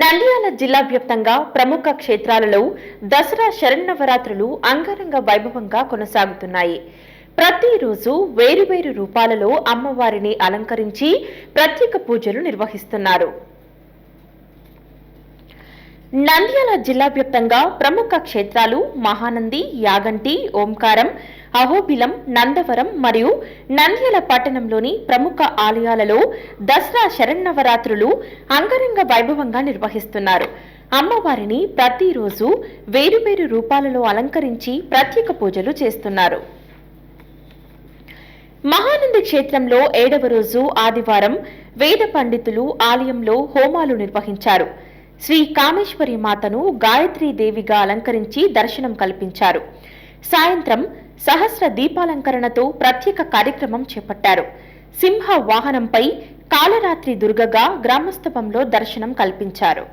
నంద్యాల జిల్లా వ్యాప్తంగా ప్రముఖ క్షేత్రాలలో దసరా శరన్నవరాత్రులు అంగరంగ వైభవంగా కొనసాగుతున్నాయి. ప్రతిరోజు వేరువేరు రూపాలలో అమ్మవారిని అలంకరించి ప్రత్యేక పూజలు నిర్వహిస్తున్నారు. నంద్యాల జిల్లా వ్యాప్తంగా ప్రముఖ క్షేత్రాలు మహానంది యాగంటి ఓంకారం అహోబిలం నందవరం మరియు నంద్యాల పట్టణంలోని ప్రముఖ ఆలయాలలో దసరా శరన్నవరాత్రులు అంగరంగ వైభవంగా నిర్వహిస్తున్నారు. అమ్మవారిని ప్రతిరోజు వేరువేరు రూపాలలో అలంకరించి ప్రత్యేక పూజలు చేస్తున్నారు. మహానంది క్షేత్రంలో ఏడవ రోజు ఆదివారం వేద పండితులు ఆలయంలో హోమాలు నిర్వహించారు. శ్రీ కామేశ్వరి మాతను గాయత్రీ దేవిగా అలంకరించి దర్శనం కల్పించారు. సాయంత్రం సహస్ర దీపాలంకరణతో ప్రత్యేక కార్యక్రమం చేపట్టారు. సింహ వాహనంపై కాలరాత్రి దుర్గగా గ్రామస్తవంలో దర్శనం కల్పించారు.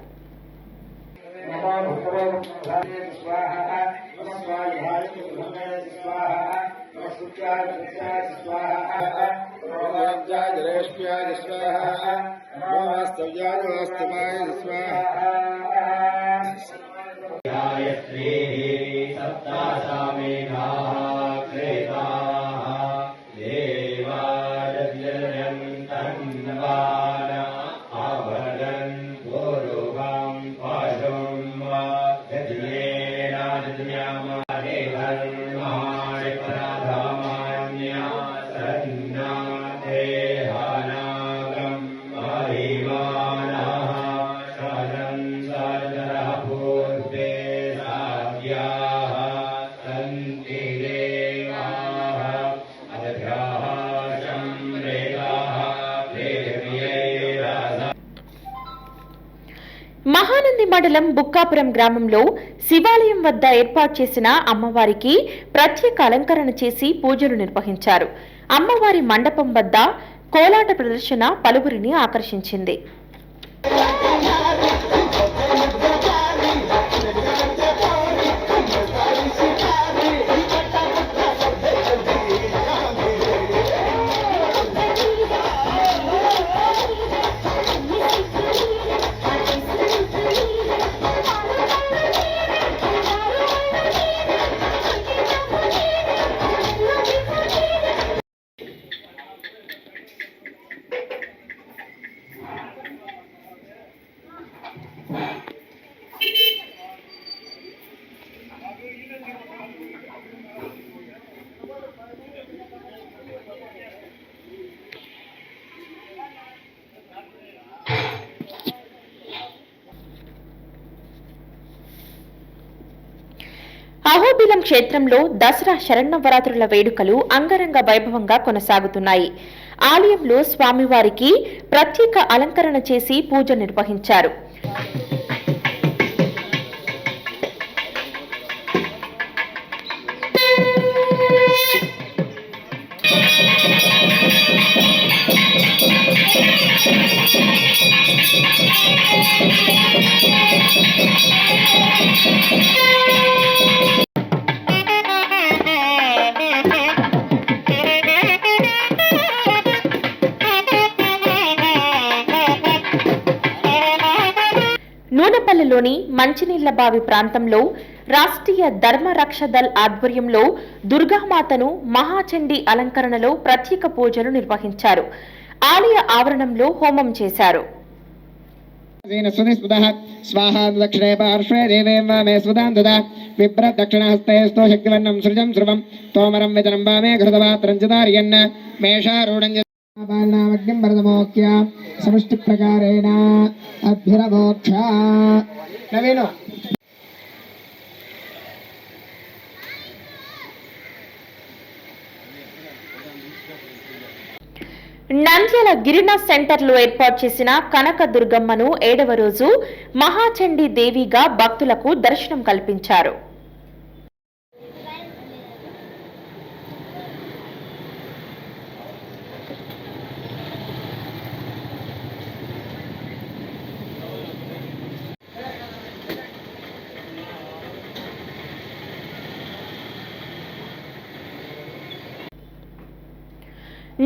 जलेष्म्याय स्वाहा नमस्तव्याय नमस्तवाय स्वाहा गायत्रीः మండలం బుక్కాపురం గ్రామంలో శివాలయం వద్ద ఏర్పాటు చేసిన అమ్మవారికి ప్రత్యేక అలంకరణ చేసి పూజలు నిర్వహించారు. అమ్మవారి మండపం వద్ద కోలాట ప్రదర్శన పలువురిని ఆకర్షించింది. అహోబిలం క్షేత్రంలో దసరా శరణవరాత్రుల వేడుకలు అంగరంగ వైభవంగా కొనసాగుతున్నాయి. ఆలయంలో స్వామివారికి ప్రత్యేక అలంకరణ చేసి పూజ నిర్వహించారు. రాష్ట్రంలోని మంచినీళ్ళ బావి ప్రాంతంలో రాష్ట్రీయ ధర్మరక్ష దళ్ ఆధ్వర్యంలో దుర్గామాతను మహాచండీ అలంకరణలో ప్రత్యేక పూజలు నిర్వహించారు. ఆలయ ఆవరణంలో హోమం చేశారు. తోమరం పాలనామగ్నిం సమష్టి ప్రకారేణ నంద్యాల గిరిన సెంటర్లో ఏర్పాటు చేసిన కనక దుర్గమ్మను ఏడవ రోజు మహాచండీ దేవిగా భక్తులకు దర్శనం కల్పించారు.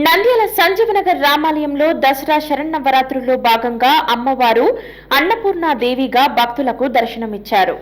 నంద్యాల సంజీవనగర్ రామాలయంలో దసరా శరన్నవరాత్రుల్లో భాగంగా అమ్మవారు అన్నపూర్ణ దేవిగా భక్తులకు దర్శనమిచ్చారు.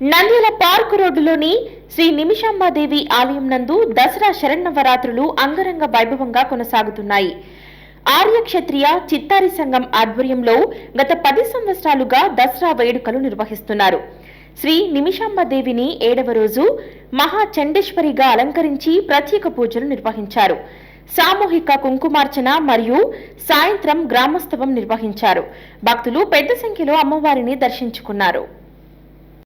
నంద్యాల పార్క్ రోడ్డులోని శ్రీ నిమిషాంబాదేవి ఆలయం నందు దసరా శరణవరాత్రులు అంగరంగ వైభవంగా కొనసాగుతున్నాయి. ఆర్యక్షత్రియ చిత్తారి సంఘం ఆధ్వర్యంలో గత పది సంవత్సరాలుగా దసరా వేడుకలు నిర్వహిస్తున్నారు. శ్రీ నిమిషాంబదేవిని ఏడవ రోజు మహా చండేశ్వరిగా అలంకరించి ప్రత్యేక పూజలు నిర్వహించారు. సామూహిక కుంకుమార్చన మరియు సాయంత్రం గ్రామోత్సవం నిర్వహించారు. భక్తులు పెద్ద సంఖ్యలో అమ్మవారిని దర్శించుకున్నారు.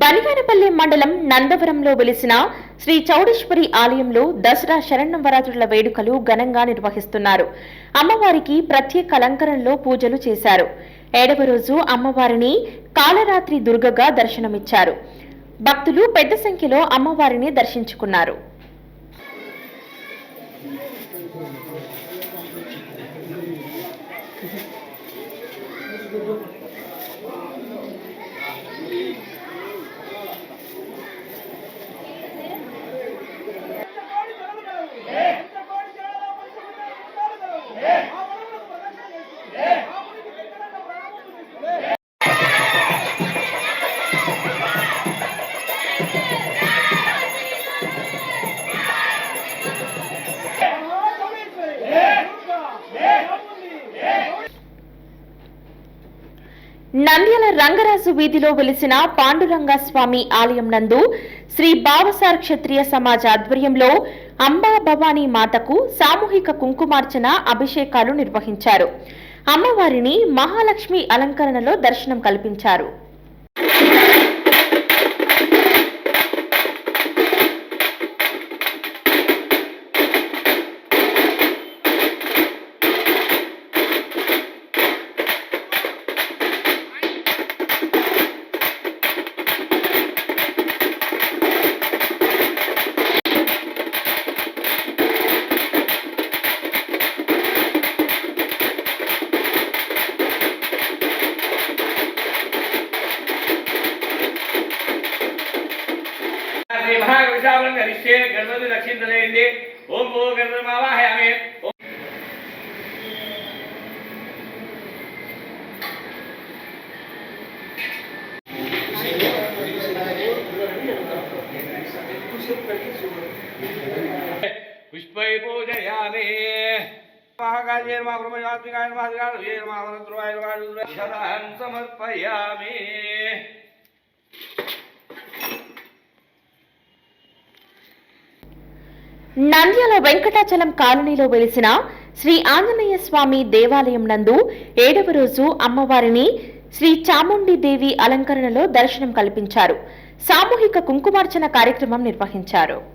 బనిగానపల్లి మండలం నందవరంలో వెలిసిన శ్రీ చౌడేశ్వరి ఆలయంలో దసరా శరణవరాత్రుల వేడుకలు ఘనంగా నిర్వహిస్తున్నారు. అమ్మవారికి ప్రత్యేక అలంకరణలో పూజలు చేశారు. ఏడవ రోజు అమ్మవారిని కాలరాత్రి దుర్గగా దర్శనమిచ్చారు. భక్తులు పెద్ద సంఖ్యలో అమ్మవారిని దర్శించుకున్నారు. రంగరాజు వీధిలో వెలిసిన పాండురంగస్వామి ఆలయం నందు శ్రీ బావసార్ క్షత్రియ సమాజ ఆధ్వర్యంలో అంబా భవానీ మాతకు సామూహిక కుంకుమార్చన అభిషేకాలు నిర్వహించారు. అమ్మవారిని మహాలక్ష్మి అలంకరణలో దర్శనం కల్పించారు. పుష్పై నంద్యాల వెంకటాచలం కాలనీలో వెలిసిన శ్రీ ఆంజనేయ స్వామి దేవాలయం నందు ఏడవ రోజు అమ్మవారిని శ్రీ చాముండి దేవి అలంకరణలో దర్శనం కల్పించారు. సామూహిక కుంకుమార్చన కార్యక్రమం నిర్వహించారు.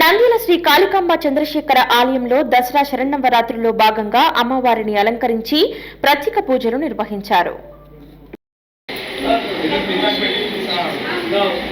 నంద్యాల శ్రీ కాళికాంబ చంద్రశేఖర ఆలయంలో దసరా శరన్నవరాత్రుల్లో భాగంగా అమ్మవారిని అలంకరించి ప్రత్యేక పూజలు నిర్వహించారు. ఓం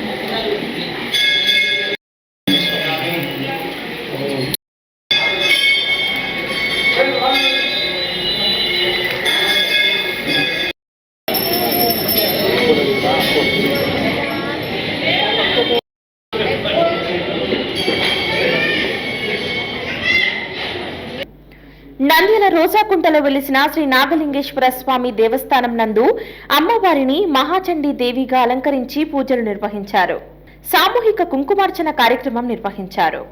నంద్యాల వెలిసిన శ్రీ నాగలింగేశ్వర స్వామి దేవస్థానం నందు అమ్మవారిని మహాచండీ దేవిగా అలంకరించి పూజలు నిర్వహించారు. సామూహిక కుంకుమార్చన కార్యక్రమం నిర్వహించారు.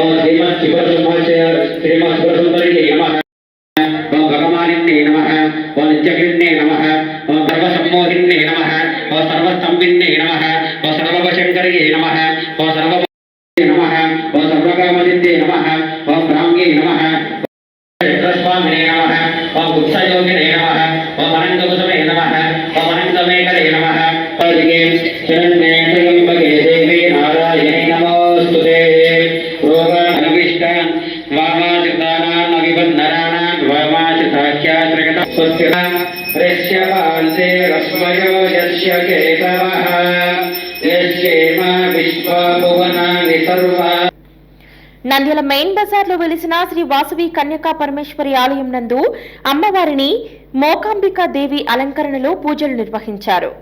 ఓం శ్రీమత్ నమ. ఓ సర్వ వామాచితాఖ్యాత్రగత నంద్యాల మెయిన్ బజార్లో వెలిసిన శ్రీ వాసవి కన్యకా పరమేశ్వరి ఆలయం నందు అమ్మవారిని మోకాంబికా దేవి అలంకరణలో పూజలు నిర్వహించారు.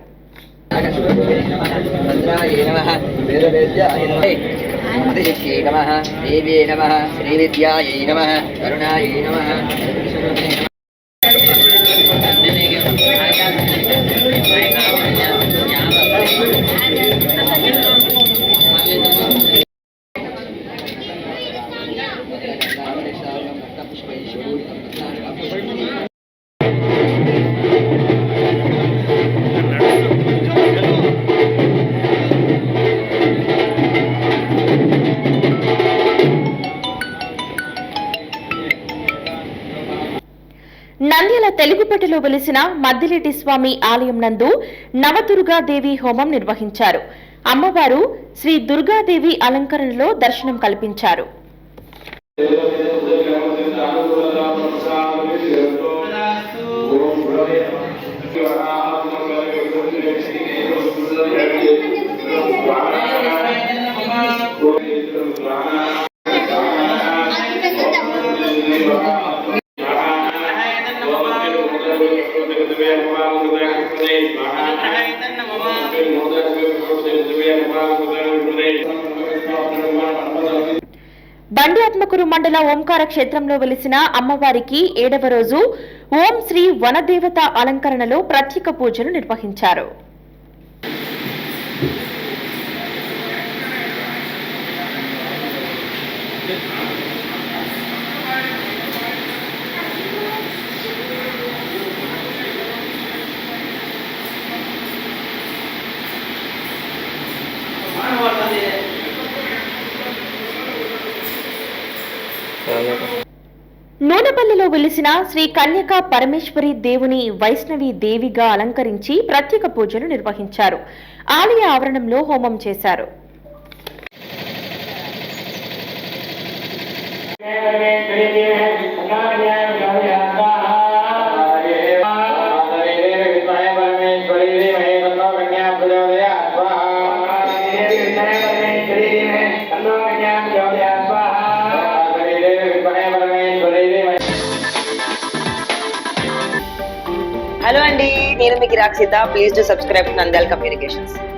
మంత్రాయ నమ. వేదవేద్యాయ నమ శ్రీవిద్యాయై కరుణాయై నంద్యాల తెలుగుపేటలో వెలిసిన మద్దిలేటి స్వామి ఆలయం నందు నవదుర్గాదేవి హోమం నిర్వహించారు. అమ్మవారు శ్రీ దుర్గాదేవి అలంకరణలో దర్శనం కల్పించారు. బండి ఆత్మకూరు మండల ఓంకార క్షేత్రంలో వెలిసిన అమ్మవారికి ఏడవ రోజు ఓం శ్రీ వనదేవత అలంకరణలో ప్రత్యేక పూజలు నిర్వహించారు. నూనెపల్లిలో వెలిసిన శ్రీ కన్యకా పరమేశ్వరి దేవుని వైష్ణవి దేవిగా అలంకరించి ప్రత్యేక పూజలు నిర్వహించారు. ఆలయ ఆవరణంలో హోమం చేశారు. में गिराक Sita please to subscribe to Nandyal